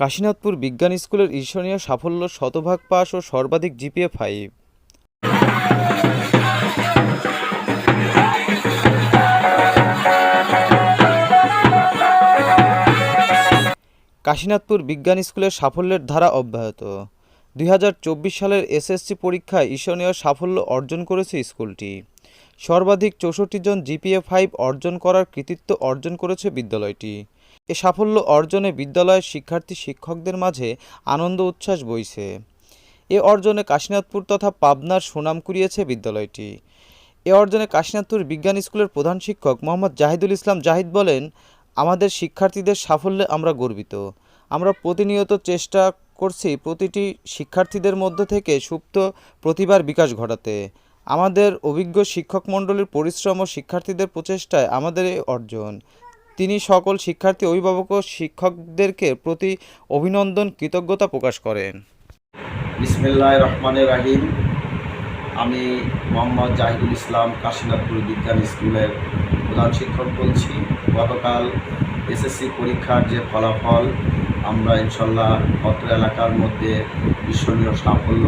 কাশীনাথপুর বিজ্ঞান স্কুলের ঈর্ষণীয় সাফল্য শতভাগ পাস ও সর্বাধিক জিপিএ ফাইভ কাশীনাথপুর বিজ্ঞান স্কুলের সাফল্যের ধারা অব্যাহত। দুই হাজার চব্বিশ সালের এসএসসি পরীক্ষায় ঈর্ষণীয় সাফল্য অর্জন করেছে স্কুলটি। সর্বাধিক চৌষট্টি জন জিপিএ ফাইভ অর্জন করার কৃতিত্ব অর্জন করেছে বিদ্যালয়টি। এ সাফল্য অর্জনে বিদ্যালয়ের শিক্ষার্থী শিক্ষকদের মাঝে আনন্দ উচ্ছ্বাস বইছে। এ অর্জনে কাশীনাথপুর তথা পাবনার সুনাম কুড়িয়েছে বিদ্যালয়টি। এ অর্জনে কাশীনাথপুর বিজ্ঞান স্কুলের প্রধান শিক্ষক মোহাম্মদ জাহিদুল ইসলাম জাহিদ বলেন, আমাদের শিক্ষার্থীদের সাফল্যে আমরা গর্বিত। আমরা প্রতিনিয়ত চেষ্টা করছি প্রতিটি শিক্ষার্থীদের মধ্য থেকে সুপ্ত প্রতিভার বিকাশ ঘটাতে। আমাদের অভিজ্ঞ শিক্ষক মণ্ডলীর পরিশ্রম ও শিক্ষার্থীদের প্রচেষ্টায় আমাদের এই অর্জন। তিনি সকল শিক্ষার্থী অভিভাবক ও শিক্ষকদেরকে প্রতি অভিনন্দন কৃতজ্ঞতা প্রকাশ করেন। বিসমিল্লাহ রহমানের রাহিম। আমি মোহাম্মদ জাহিদুল ইসলাম কাশীনাথপুর বিজ্ঞান স্কুলের প্রধান শিক্ষক বলছি। গতকাল এসএসসি পরীক্ষার যে ফলাফল আমরা ইনশাল্লাহ অত্র এলাকার মধ্যে ঈর্ষণীয় সাফল্য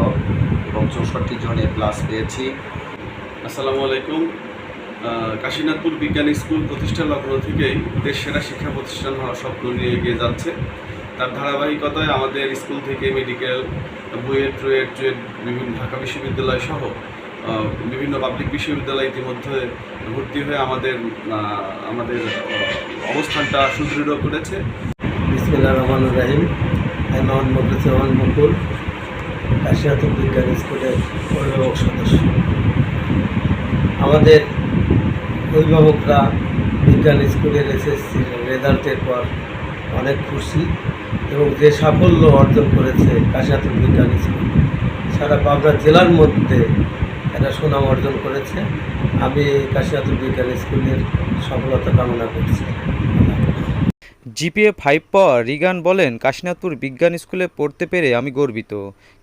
এবং চৌষট্টি জনে প্লাস পেয়েছি। আসসালামু আলাইকুম। কাশীনাথপুর বিজ্ঞান স্কুল প্রতিষ্ঠা লগ্ন থেকেই দেশ সেরা শিক্ষা প্রতিষ্ঠান হওয়ার স্বপ্ন নিয়ে এগিয়ে যাচ্ছে। তার ধারাবাহিকতায় আমাদের স্কুল থেকে মেডিকেল বুয়েট, রুয়েট টুয়েট বিভিন্ন ঢাকা বিশ্ববিদ্যালয় সহ বিভিন্ন পাবলিক বিশ্ববিদ্যালয় ইতিমধ্যে ভর্তি হয়ে আমাদের আমাদের অবস্থানটা সুদৃঢ় করেছে। বিসমিল্লা রহমান রাহিম। আমি মোহাম্মদ রহমান মুকুল কাশিয়াতুল বিজ্ঞান স্কুলের অভিভাবক সদস্য। আমাদের অভিভাবকরা বিজ্ঞান স্কুলের এসএসসি রেজাল্টের পর অনেক খুশি এবং যে সাফল্য অর্জন করেছে কাশিয়াতুল বিজ্ঞান স্কুল, সারা পাবনা জেলার মধ্যে একটা সুনাম অর্জন করেছে। আমি কাশিয়াতুল বিজ্ঞান স্কুলের সফলতা কামনা করছি। জিপিএ ফাইভ পাওয়া রিগান বলেন কাশীনাথপুর বিজ্ঞান স্কুলে পড়তে পেরে আমি গর্বিত।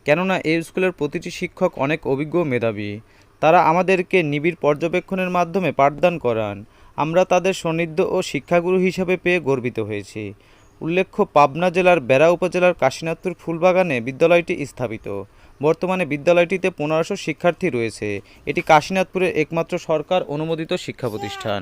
কেননা এই স্কুলের প্রতিটি শিক্ষক অনেক অভিজ্ঞ মেধাবী। তারা আমাদেরকে নিবিড় পর্যবেক্ষণের মাধ্যমে পাঠদান করান। আমরা তাদের সন্নিধ্য ও শিক্ষাগুরু হিসাবে পেয়ে গর্বিত হয়েছি। উল্লেখ্য, পাবনা জেলার বেড়া উপজেলার কাশীনাথপুর ফুলবাগানে বিদ্যালয়টি স্থাপিত। বর্তমানে বিদ্যালয়টিতে পনেরোশো শিক্ষার্থী রয়েছে। এটি কাশীনাথপুরের একমাত্র সরকার অনুমোদিত শিক্ষা প্রতিষ্ঠান।